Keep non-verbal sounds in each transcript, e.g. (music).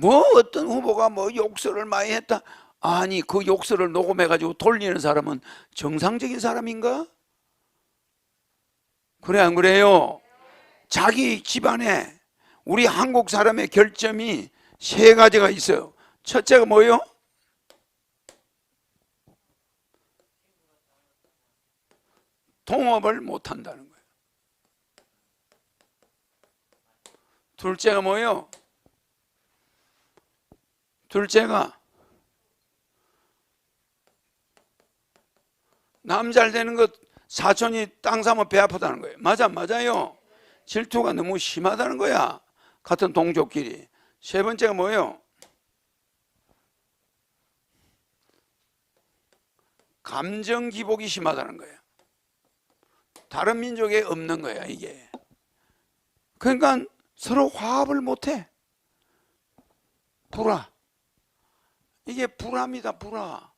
뭐 어떤 후보가 뭐 욕설을 많이 했다. 아니 그 욕설을 녹음해 가지고 돌리는 사람은 정상적인 사람인가? 그래 안 그래요? 자기 집안에 우리 한국 사람의 결점이 세 가지가 있어요. 첫째가 뭐요? 통업을 못 한다는 거예요. 둘째가 뭐요? 둘째가 남 잘 되는 것 사촌이 땅 사면 배 아프다는 거예요. 맞아, 맞아요. 질투가 너무 심하다는 거야. 같은 동족끼리. 세 번째가 뭐예요? 감정 기복이 심하다는 거예요. 다른 민족에 없는 거야, 이게. 그러니까 서로 화합을 못 해. 불화. 이게 불화입니다, 불화.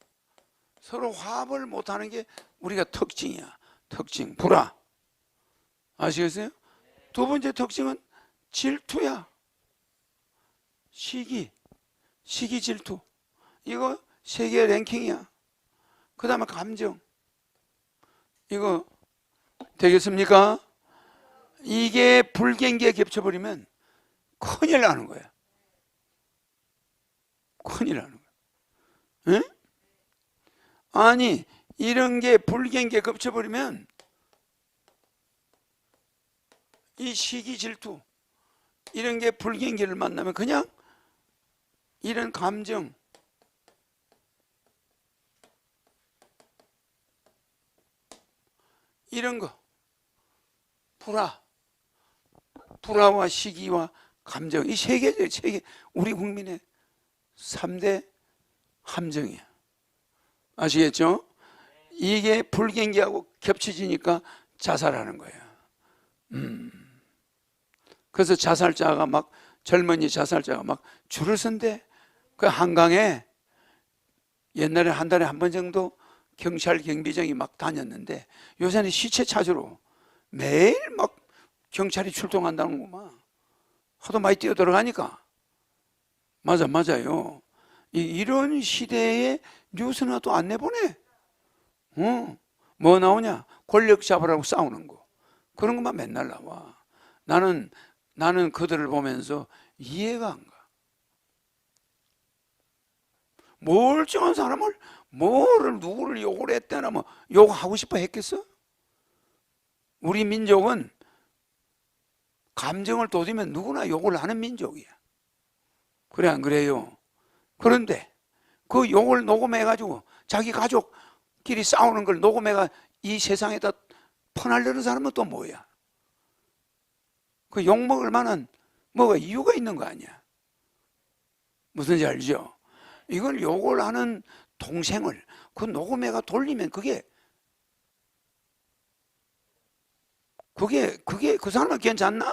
서로 화합을 못하는 게 우리가 특징이야. 특징, 불화. 아시겠어요? 두 번째 특징은 질투야. 시기, 시기 질투. 이거 세계 랭킹이야. 그 다음에 감정. 이거 되겠습니까? 이게 불경기에 겹쳐버리면 큰일 나는 거야. 큰일 나는 거야. 응? 아니, 이런 게 불경기에 겹쳐버리면 이 시기 질투, 이런 게 불경기를 만나면 그냥 이런 감정, 이런 거, 불화, 불화와 시기와 감정, 이세 개죠, 세 개. 우리 국민의 3대 함정이야. 아시겠죠? 이게 불경기하고 겹쳐지니까 자살하는 거예요. 음. 그래서 자살자가 막 젊은이 자살자가 막 줄을 선대. 그 한강에 옛날에 한 달에 한 번 정도 경찰 경비정이 막 다녔는데 요새는 시체 찾으러 매일 막 경찰이 출동한다는 거만 하도 많이 뛰어 들어가니까 맞아 맞아요. 이, 이런 시대에 뉴스나 또 안 내보내. 어, 뭐 나오냐? 권력 잡으라고 싸우는 거. 그런 것만 맨날 나와. 나는, 나는 그들을 보면서 이해가 안 가. 멀쩡한 사람을, 뭐를, 누구를 욕을 했대나 뭐, 욕하고 싶어 했겠어? 우리 민족은 감정을 돋으면 누구나 욕을 하는 민족이야. 그래, 안 그래요? 그런데 그 욕을 녹음해가지고 자기 가족끼리 싸우는 걸 녹음해가 이 세상에다 퍼날려는 사람은 또 뭐야? 그 욕 먹을 만한 뭐가 이유가 있는 거 아니야? 무슨지 알죠? 이걸 욕을 하는 동생을 그 녹음해가 돌리면 그게 그게 그게 그 사람은 괜찮나?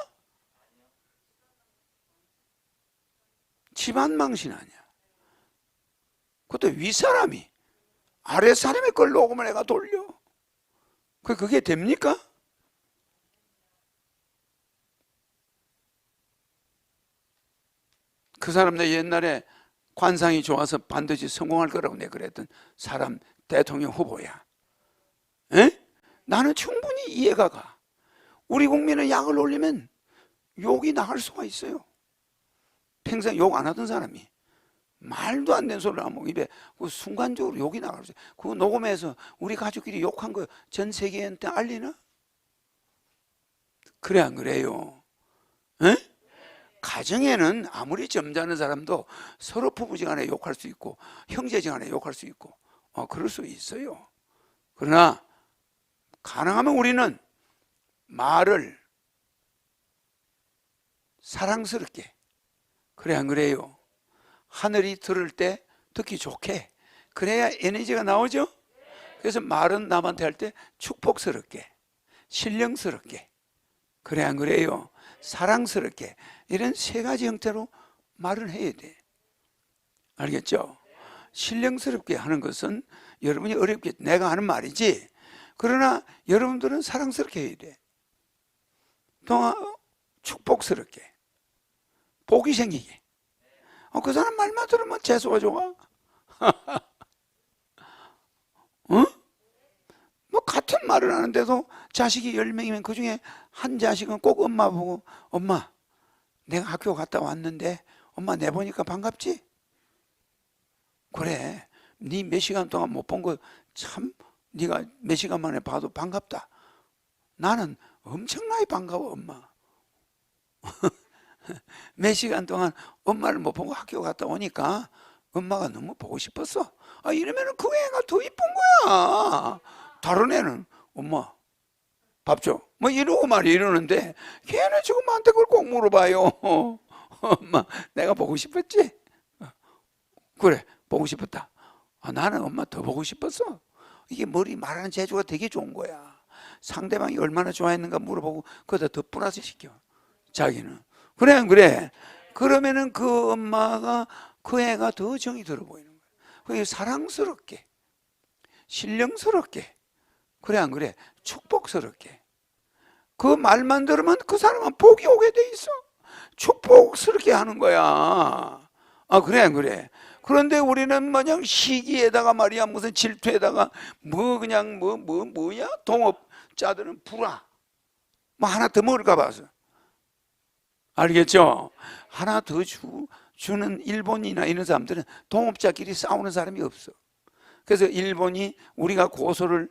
집안 망신 아니야. 그것도 윗사람이 아랫사람의 걸 녹음을 해가 돌려. 그 그게 됩니까? 그 사람들 옛날에 관상이 좋아서 반드시 성공할 거라고 내가 그랬던 사람 대통령 후보야. 에? 나는 충분히 이해가 가. 우리 국민은 약을 올리면 욕이 나갈 수가 있어요. 평생 욕 안 하던 사람이 말도 안 되는 소리를 하면 입에 그 순간적으로 욕이 있어요. 그거 녹음해서 우리 가족끼리 욕한 거 전 세계한테 알리나? 그래 안 그래요? 에? 가정에는 아무리 점잖은 사람도 서로 부부지간에 욕할 수 있고 형제지간에 욕할 수 있고 어, 그럴 수 있어요. 그러나 가능하면 우리는 말을 사랑스럽게 그래 안 그래요? 하늘이 들을 때 듣기 좋게 그래야 에너지가 나오죠. 그래서 말은 남한테 할 때 축복스럽게 신령스럽게 그래 안 그래요? 사랑스럽게 이런 세 가지 형태로 말을 해야 돼. 알겠죠? 신령스럽게 하는 것은 여러분이 어렵게 내가 하는 말이지. 그러나 여러분들은 사랑스럽게 해야 돼. 또 축복스럽게 복이 생기게. 어, 그 사람 말만 들으면 재수가 좋아. (laughs) 어? 뭐 같은 말을 하는데도 자식이 열 명이면 그 중에 한 자식은 꼭 엄마 보고 엄마 내가 학교 갔다 왔는데 엄마 내 보니까 반갑지? 그래 네 몇 시간 동안 못 본 거 참 네가 몇 시간 만에 봐도 반갑다 나는 엄청나게 반가워 엄마 (laughs) (laughs) 몇 시간 동안 엄마를 못 보고 학교 갔다 오니까 엄마가 너무 보고 싶었어 아 이러면은 그 애가 더 이쁜 거야 다른 애는 엄마 밥 줘. 뭐 이러고 말이 이러는데 걔는 지금 나한테 그걸 꼭 물어봐요. (laughs) 엄마 내가 보고 싶었지? 그래 보고 싶었다. 아, 나는 엄마 더 보고 싶었어. 이게 머리 말하는 재주가 되게 좋은 거야. 상대방이 얼마나 좋아했는가 물어보고 거기다 더 플러스 시켜. 자기는 그래 안 그래? 그러면은 그 엄마가 그 애가 더 정이 들어 보이는 거야. 그게 사랑스럽게 신령스럽게 그래 안 그래? 축복스럽게. 그 말만 들으면 그 사람은 복이 오게 돼 있어. 축복스럽게 하는 거야. 아 그래 안 그래? 그런데 우리는 마냥 시기에다가 말이야 무슨 질투에다가 뭐 그냥 뭐뭐 뭐, 야 동업자들은 불화 뭐 하나 더 먹을까 봐서 알겠죠? 하나 더 주, 주는 일본이나 이런 사람들은 동업자끼리 싸우는 사람이 없어. 그래서 일본이 우리가 고소를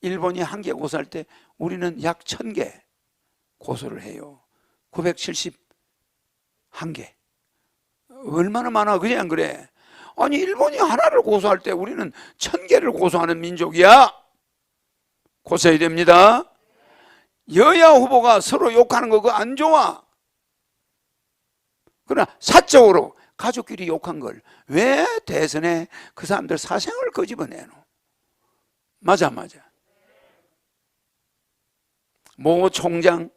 일본이 한 개 고소할 때 우리는 약 천 개 고소를 해요. 970한 개. 얼마나 많아 그냥 안 그래? 아니 일본이 하나를 고소할 때 우리는 천 개를 고소하는 민족이야. 고소해야 됩니다. 여야 후보가 서로 욕하는 거 그거 안 좋아. 그러나 사적으로 가족끼리 욕한 걸 왜 대선에 그 사람들 사생을 끄집어내노? 맞아 맞아. 모 총장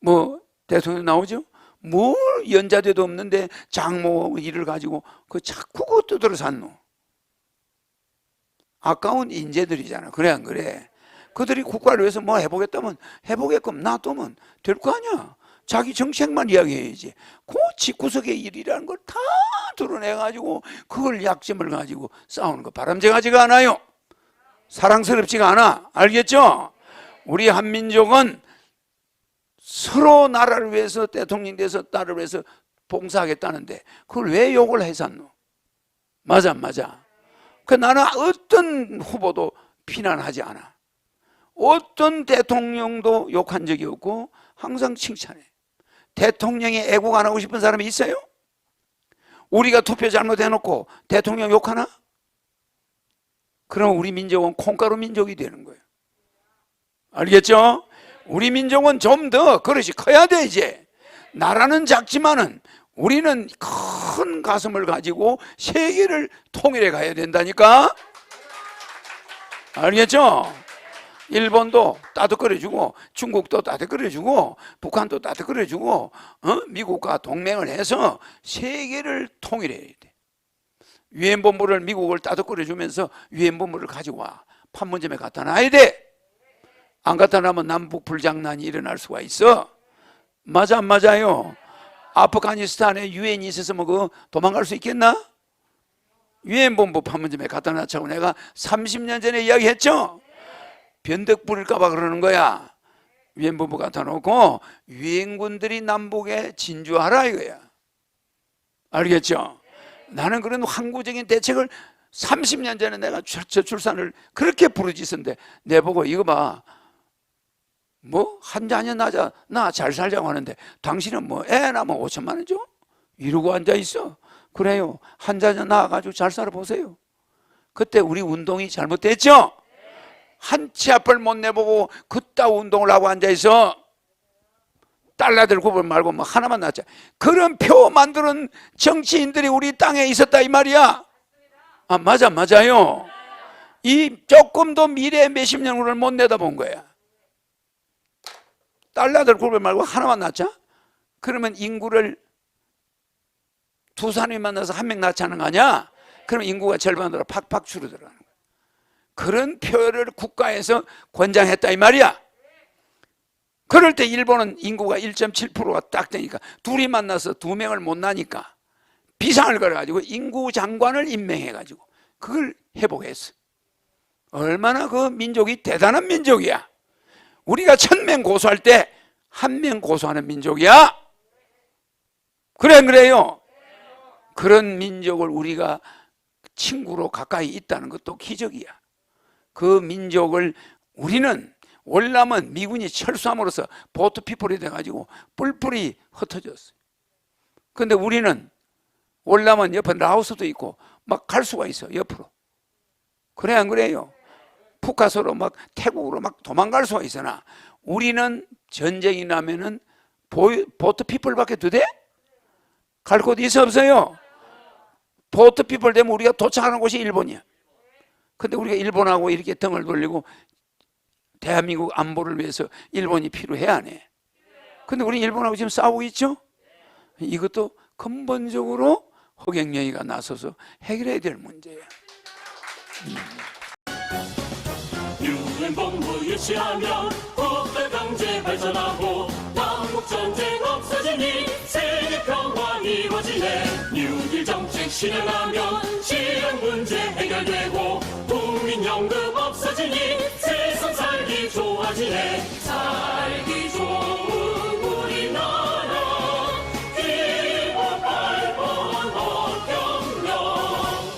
뭐 대통령 나오죠? 뭘 연자대도 없는데 장모 일을 가지고 그 자꾸 그거 뜯어 샀노. 아까운 인재들이잖아. 그래 안 그래? 그들이 국가를 위해서 뭐 해보겠다면 해보게끔 놔두면 될 거 아니야. 자기 정책만 이야기해야지. 그 집구석의 일이라는 걸 다 드러내가지고 그걸 약점을 가지고 싸우는 거 바람직하지가 않아요. 사랑스럽지가 않아. 알겠죠? 우리 한민족은 서로 나라를 위해서 대통령 돼서 나라를 위해서 봉사하겠다는데 그걸 왜 욕을 해샀노? 맞아, 안 맞아. 그 나는 어떤 후보도 비난하지 않아. 어떤 대통령도 욕한 적이 없고 항상 칭찬해. 대통령이 애국 안 하고 싶은 사람이 있어요? 우리가 투표 잘못해놓고 대통령 욕하나? 그럼 우리 민족은 콩가루 민족이 되는 거예요. 알겠죠? 우리 민족은 좀 더 그릇이 커야 돼 이제. 나라는 작지만은 우리는 큰 가슴을 가지고 세계를 통일해 가야 된다니까. 알겠죠? 일본도 따뜻거려주고 중국도 따뜻거려주고 북한도 따뜻거려주고 어? 미국과 동맹을 해서 세계를 통일해야 돼. 유엔 본부를 미국을 따뜻거려주면서 유엔 본부를 가지고 와 판문점에 갖다 놔야 돼. 안 갖다 놔면 남북 불장난이 일어날 수가 있어. 맞아 안 맞아요? 아프가니스탄에 유엔이 있었으면 그 도망갈 수 있겠나? 유엔 본부 판문점에 갖다 놨자고 내가 30년 전에 이야기했죠. 변덕 부릴까봐 그러는 거야. 유엔 본부 갖다 놓고 유엔군들이 남북에 진주하라 이거야. 알겠죠? 나는 그런 항구적인 대책을 30년 전에 내가 출산을 그렇게 부르짖었는데 내 보고 이거 봐. 뭐 한 자녀 낳자 나 잘 살자고 하는데 당신은 뭐 애 낳으면 5천만 원 줘? 이러고 앉아 있어. 그래요. 한 자녀 낳아가지고 잘 살아 보세요. 그때 우리 운동이 잘못됐죠? 한 치 앞을 못 내보고 그따 운동을 하고 앉아 있어. 달러들 구분 말고 뭐 하나만 낳자. 그런 표 만드는 정치인들이 우리 땅에 있었다 이 말이야. 아 맞아 맞아요. 이 조금도 미래 몇십 년 후를 못 내다본 거야. 달러들 구분 말고 하나만 낳자. 그러면 인구를 두 사람이 만나서 한 명 낳자는 거 아니야? 그럼 인구가 절반으로 팍팍 줄어들어가는 거야. 그런 표를 국가에서 권장했다 이 말이야. 그럴 때 일본은 인구가 1.7%가 딱 되니까 둘이 만나서 두 명을 못 나니까 비상을 걸어가지고 인구 장관을 임명해가지고 그걸 회복했어. 얼마나 그 민족이 대단한 민족이야. 우리가 천 명 고소할 때 한 명 고소하는 민족이야. 그래 안 그래요? 그런 민족을 우리가 친구로 가까이 있다는 것도 기적이야. 그 민족을 우리는 월남은 미군이 철수함으로써 보트 피플이 돼가지고 뿔뿔이 흩어졌어요. 근데 우리는 월남은 옆에 라오스도 있고 막 갈 수가 있어 옆으로. 그래 안 그래요? 푸카소로 막 태국으로 막 도망갈 수가 있으나 우리는 전쟁이 나면은 보트 피플밖에 두 대? 갈곳 있어 없어요? 보트 피플 되면 우리가 도착하는 곳이 일본이야. 근데 우리가 일본하고 이렇게 등을 돌리고 대한민국 안보를 위해서 일본이 필요해 안 해? 근데 우리 일본하고 지금 싸우고 있죠? 이것도 근본적으로 허경영이가 나서서 해결해야 될 문제야. 유엔 본부 유치하면 국가 경제 발전하고 남북 전쟁 없어지니 세계 평화 이루어지네 뉴딜 정책 실현하면 실현 문제 해결되고 연금 없어지니 세상 살기 좋아지네. 살기